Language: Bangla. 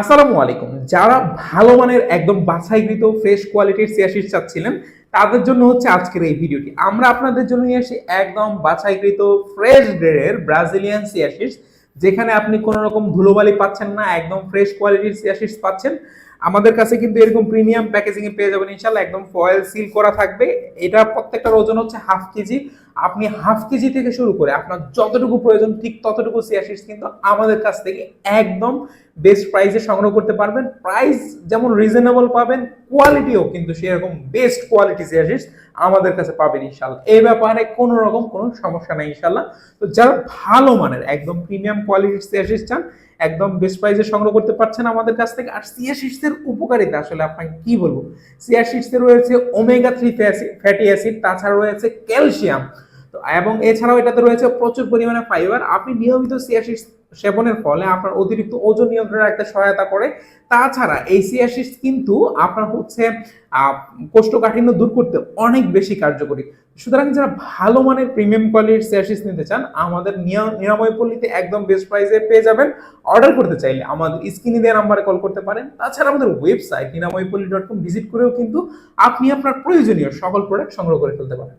আসসালামু আলাইকুম। যারা ভালো মানের একদম বাছাইকৃত ফ্রেশ কোয়ালিটির সিয়াশিস চাচ্ছিলেন, তাদের জন্য হচ্ছে আজকের এই ভিডিওটি। আমরা আপনাদের জন্য নিয়ে আসি একদম বাছাইকৃত ফ্রেশ গ্রেডের ব্রাজিলিয়ান সিয়াশিস যেখানে আপনি কোনো রকম ধুলোবালি পাচ্ছেন না, একদম ফ্রেশ কোয়ালিটির সিয়াশিস পাচ্ছেন। আমাদের কাছে কিন্তু এরকম প্রিমিয়াম প্যাকেজিং এ পেয়ে যাবেন ইনশাল্লাহ একদম ফয়েল সিল করা থাকবে। এটা প্রত্যেকটার ওজন হচ্ছে হাফ কেজি। আপনি হাফ কেজি থেকে শুরু করে আপনার যতটুকু প্রয়োজন ঠিক ততটুকু সিয়াশিস কিন্তু আমাদের কাছ থেকে একদম বেস্ট প্রাইসে সংগ্রহ করতে পারবেন। প্রাইস যেমন রিজনেবল পাবেন কোয়ালিটিও কিন্তু সেরকম বেস্ট কোয়ালিটি সিয়াশিস আমাদের কাছে পাবেন ইনশাল্লাহ এই ব্যাপারে কোনো রকম কোনো সমস্যা নেই ইনশাল্লাহ তো যারা ভালো মানের, একদম প্রিমিয়াম কোয়ালিটির সিয়াশিস চান একদম বেস্ট প্রাইজে সংগ্রহ করতে পারছেন আমাদের কাছ থেকে। আর সিয়াশিসের উপকারিতা আসলে আপনাকে কি বলব? সিয়াশিসে রয়েছে ওমেগা থ্রি ফ্যাটি অ্যাসিড তাছাড়া রয়েছে ক্যালসিয়াম এবং এছাড়াও এটাতে রয়েছে প্রচুর পরিমাণে ফাইবার আপনি নিয়মিত সিয়াশিস সেবনের ফলে আপনার অতিরিক্ত ওজন নিয়ন্ত্রণে রাখতে সহায়তা করে। তাছাড়া এই সিয়াশিস কিন্তু আপনার হচ্ছে কোষ্ঠকাঠিন্য দূর করতে অনেক বেশি কার্যকরী। সুতরাং যারা ভালো মানের প্রিমিয়াম কোয়ালিটির সিয়াশিস নিতে চান, আমাদের নিরাময় পল্লীতে একদম বেস্ট প্রাইসে পেয়ে যাবেন। অর্ডার করতে চাইলে আমাদের স্ক্রিনে দেওয়া নাম্বারে কল করতে পারেন। তাছাড়া আমাদের website Niramoypalli dot com visit করেও কিন্তু আপনি আপনার প্রয়োজনীয় সকল প্রোডাক্ট সংগ্রহ করে ফেলতে পারেন।